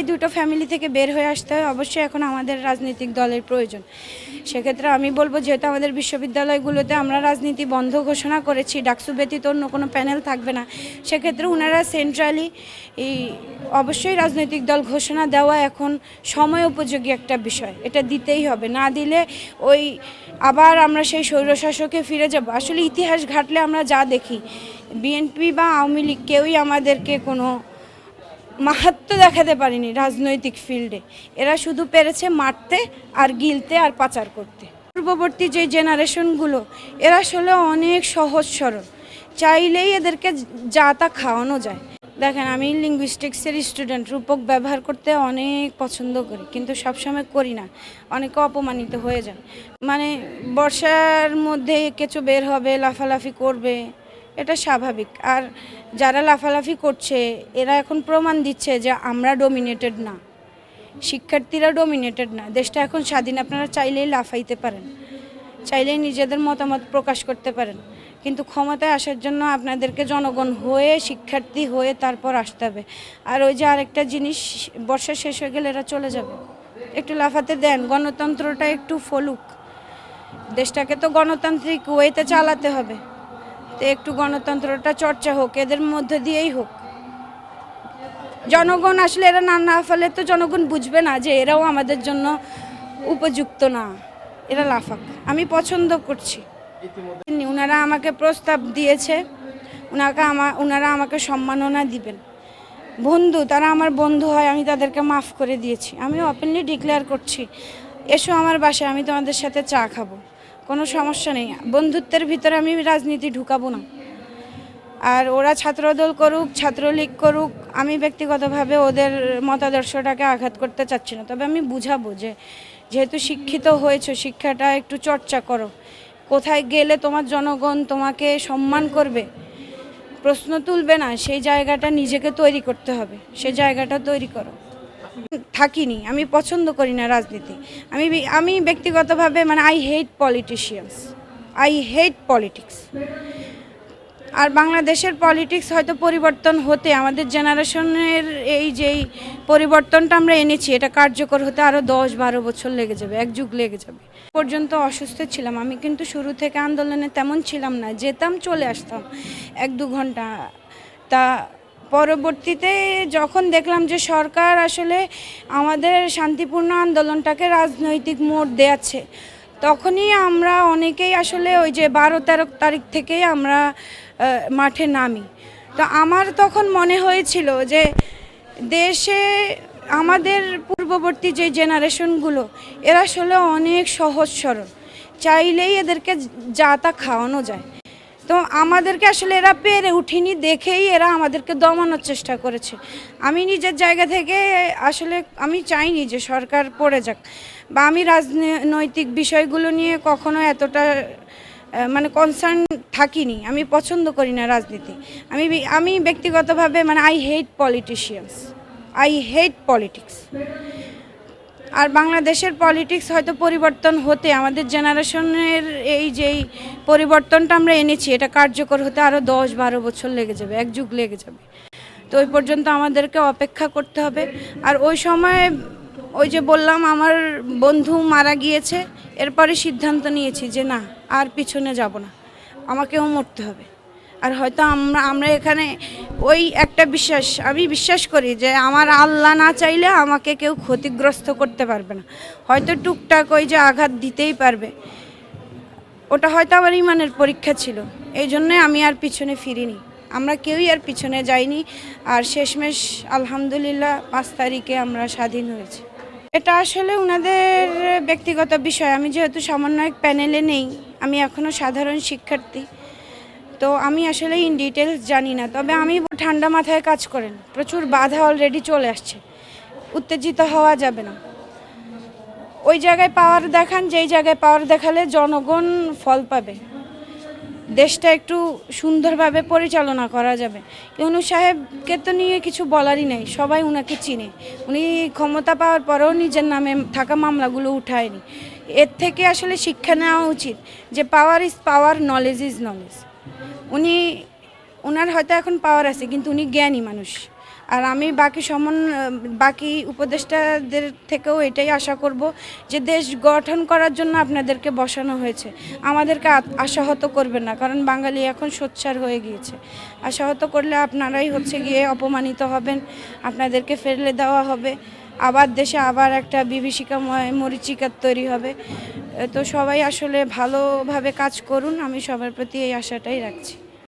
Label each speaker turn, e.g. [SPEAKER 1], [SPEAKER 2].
[SPEAKER 1] এই দুটো ফ্যামিলি থেকে বের হয়ে আসতে হয়, অবশ্যই এখন আমাদের রাজনৈতিক দলের প্রয়োজন। সেক্ষেত্রে আমি বলব, যেহেতু আমাদের বিশ্ববিদ্যালয়গুলোতে আমরা রাজনীতি বন্ধ ঘোষণা করেছি, ডাকসু ব্যতীত অন্য কোনো প্যানেল থাকবে না, সেক্ষেত্রে ওনারা সেন্ট্রালি এই অবশ্যই রাজনৈতিক দল ঘোষণা দেওয়া এখন সময় উপযোগী একটা বিষয়। এটা দিতেই হবে, না দিলে ওই আবার আমরা সেই স্বৈরশাসকে ফিরে যাব। আসলে ইতিহাস ঘাটলে আমরা যা দেখি, বিএনপি বা আওয়ামী লীগ কেউই আমাদেরকে কোনো মাহাত্ম দেখাতে পারেনি রাজনৈতিক ফিল্ডে। এরা শুধু পেরেছে মারতে আর গিলতে আর পাচার করতে। পূর্ববর্তী যে জেনারেশনগুলো, এরা আসলে অনেক সহজ সরল। চাইলেই এদেরকে যা তা খাওয়ানো যায়। দেখেন, আমি লিঙ্গুইস্টিক্সের স্টুডেন্ট রূপক ব্যবহার করতে অনেক পছন্দ করি, কিন্তু সবসময় করি না। অনেকে অপমানিত হয়ে যায়। মানে বর্ষার মধ্যে কেঁচো বের হবে, লাফালাফি করবে। এটা স্বাভাবিক। আর যারা লাফালাফি করছে, এরা এখন প্রমাণ দিচ্ছে যে আমরা ডোমিনেটেড না। শিক্ষার্থীরা ডোমিনেটেড না। দেশটা এখন স্বাধীন, আপনারা চাইলেই লাফাইতে পারেন। চাইলেই নিজেদের মতামত প্রকাশ করতে পারেন। কিন্তু ক্ষমতায় আসার জন্য আপনাদেরকে জনগণ হয়ে, শিক্ষার্থী হয়ে তারপর আসতে হবে। আর ওই যে আরেকটা জিনিস, বর্ষা শেষ হয়ে গেলে এরা চলে যাবে। একটু লাফাতে দেন, গণতন্ত্রটা একটু ফলুক। দেশটাকে তো গণতান্ত্রিক ওয়েতে চালাতে হবে। তো একটু গণতন্ত্রটা চর্চা হোক, এদের মধ্যে দিয়েই হোক। জনগণ আসলে এরা না না ফেলে তো জনগণ বুঝবে না যে এরাও আমাদের জন্য উপযুক্ত না। এরা লাফাক। আমি পছন্দ করছি। ওনারা আমাকে প্রস্তাব দিয়েছে। ওনাকে আমার ওনারা আমাকে সম্মাননা দিবেন। বন্ধু, তারা আমার বন্ধু হয়, আমি তাদেরকে মাফ করে দিয়েছি। আমি ওপেনলি ডিক্লেয়ার করছি, এসো আমার বাসায়, আমি তোমাদের সাথে চা খাব। কোনো সমস্যা নেই। বন্ধুত্বের ভিতরে আমি রাজনীতি ঢুকাবো না। আর ওরা ছাত্রদল করুক, ছাত্রলীগ করুক, আমি ব্যক্তিগতভাবে ওদের মতাদর্শটাকে আঘাত করতে চাচ্ছি না। তবে আমি বুঝাবো যে, যেহেতু শিক্ষিত হয়েছো, শিক্ষাটা একটু চর্চা করো। কোথায় গেলে তোমার জনগণ তোমাকে সম্মান করবে? প্রশ্ন তুলবে না, সেই জায়গাটা নিজেকে তৈরি করতে হবে। সেই জায়গাটা তৈরি করো। থাকিনি, আমি পছন্দ করি না রাজনীতি। আমি আমি ব্যক্তিগতভাবে মানে I hate politicians I hate politics আর বাংলাদেশের পলিটিক্স হয়তো পরিবর্তন হতে, আমাদের জেনারেশনের এই যেই পরিবর্তনটা আমরা এনেছি, এটা কার্যকর হতে আরও দশ বারো বছর লেগে যাবে, এক যুগ লেগে যাবে। পর্যন্ত অসুস্থ ছিলাম, আমি কিন্তু শুরু থেকে আন্দোলনে তেমন ছিলাম না, যেতাম চলে আসতাম এক দু ঘণ্টা। তা পরবর্তীতে যখন দেখলাম যে সরকার আসলে আমাদের শান্তিপূর্ণ আন্দোলনটাকে রাজনৈতিক মোড় দেয়াচ্ছে, তখনই আমরা অনেকেই আসলে ওই যে বারো তেরো তারিখ থেকেই আমরা মাঠে নামি। তো আমার তখন মনে হয়েছিল যে দেশে আমাদের পূর্ববর্তী যে জেনারেশনগুলো, এরা আসলে অনেক সহজ সরল। চাইলেই এদেরকে যা তা খাওয়ানো যায়। তো আমাদেরকে আসলে এরা পেরে উঠিনি দেখেই এরা আমাদেরকে দমানোর চেষ্টা করেছে। আমি নিজের জায়গা থেকে আসলে আমি চাইনি যে সরকার পড়ে যাক বা আমি রাজনৈতিক বিষয়গুলো নিয়ে কখনো এতটা মানে কনসার্ন থাকিনি। আমি পছন্দ করি না রাজনীতি। আমি আমি ব্যক্তিগতভাবে মানে I hate politicians I hate politics আর বাংলাদেশের পলিটিক্স হয়তো পরিবর্তন হতে, আমাদের জেনারেশনের এই যেই পরিবর্তনটা আমরা এনেছি, এটা কার্যকর হতে আরও দশ বারো বছর লেগে যাবে, এক যুগ লেগে যাবে। তো ওই পর্যন্ত আমাদেরকে অপেক্ষা করতে হবে। আর ওই সময় ওই যে বললাম, আমার বন্ধু মারা গিয়েছে, এরপরে সিদ্ধান্ত নিয়েছি যে না, আর পিছনে যাব না। আমাকেও মরতে হবে। আর হয়তো আমরা আমরা এখানে ওই একটা বিশ্বাস, আমি বিশ্বাস করি যে আমার আল্লাহ না চাইলে আমাকে কেউ ক্ষতিগ্রস্ত করতে পারবে না। হয়তো টুকটাক ওই যে আঘাত দিতেই পারবে। ওটা হয়তো আমার ইমানের পরীক্ষা ছিল। এই জন্যে আমি আর পিছনে ফিরিনি। আমরা কেউই আর পিছনে যাইনি। আর শেষমেশ আলহামদুলিল্লাহ পাঁচ তারিখে আমরা স্বাধীন হয়েছি। এটা আসলে ওনাদের ব্যক্তিগত বিষয়। আমি যেহেতু সমন্বয়ক প্যানেলে নেই, আমি এখনও সাধারণ শিক্ষার্থী। তো আমি আসলে ইন ডিটেলস জানি না, তবে আমি ঠান্ডা মাথায় কাজ করেন। প্রচুর বাধা অলরেডি চলে আসছে। উত্তেজিত হওয়া যাবে না। ওই জায়গায় পাওয়ার দেখান, যেই জায়গায় পাওয়ার দেখালে জনগণ ফল পাবে। দেশটা একটু সুন্দরভাবে পরিচালনা করা যাবে। ইউনু সাহেবকে তো নিয়ে কিছু বলারই নেই, সবাই উনাকে চিনে। উনি ক্ষমতা পাওয়ার পরেও নিজের নামে থাকা মামলাগুলো উঠায়নি। এর থেকে আসলে শিক্ষা নেওয়া উচিত যে power is power knowledge is knowledge উনি ওনার হয়তো এখন পাওয়ার আছে, কিন্তু উনি জ্ঞানী মানুষ। আর আমি বাকি সমন, বাকি উপদেষ্টাদের থেকেও এটাই আশা করব যে দেশ গঠন করার জন্য আপনাদেরকে বসানো হয়েছে। আমাদেরকে আশাহত করবেন না, কারণ বাঙালি এখন সোচ্চার হয়ে গিয়েছে। আশাহত করলে আপনারাই হচ্ছে গিয়ে অপমানিত হবেন, আপনাদেরকে ফেলে দেওয়া হবে। আবার দেশে আবার একটা বিভীষিকাময় মরিচিকার তৈরি হবে। তো সবাই আসলে ভালোভাবে কাজ করুন, আমি সবার প্রতি এই আশাটাই রাখছি।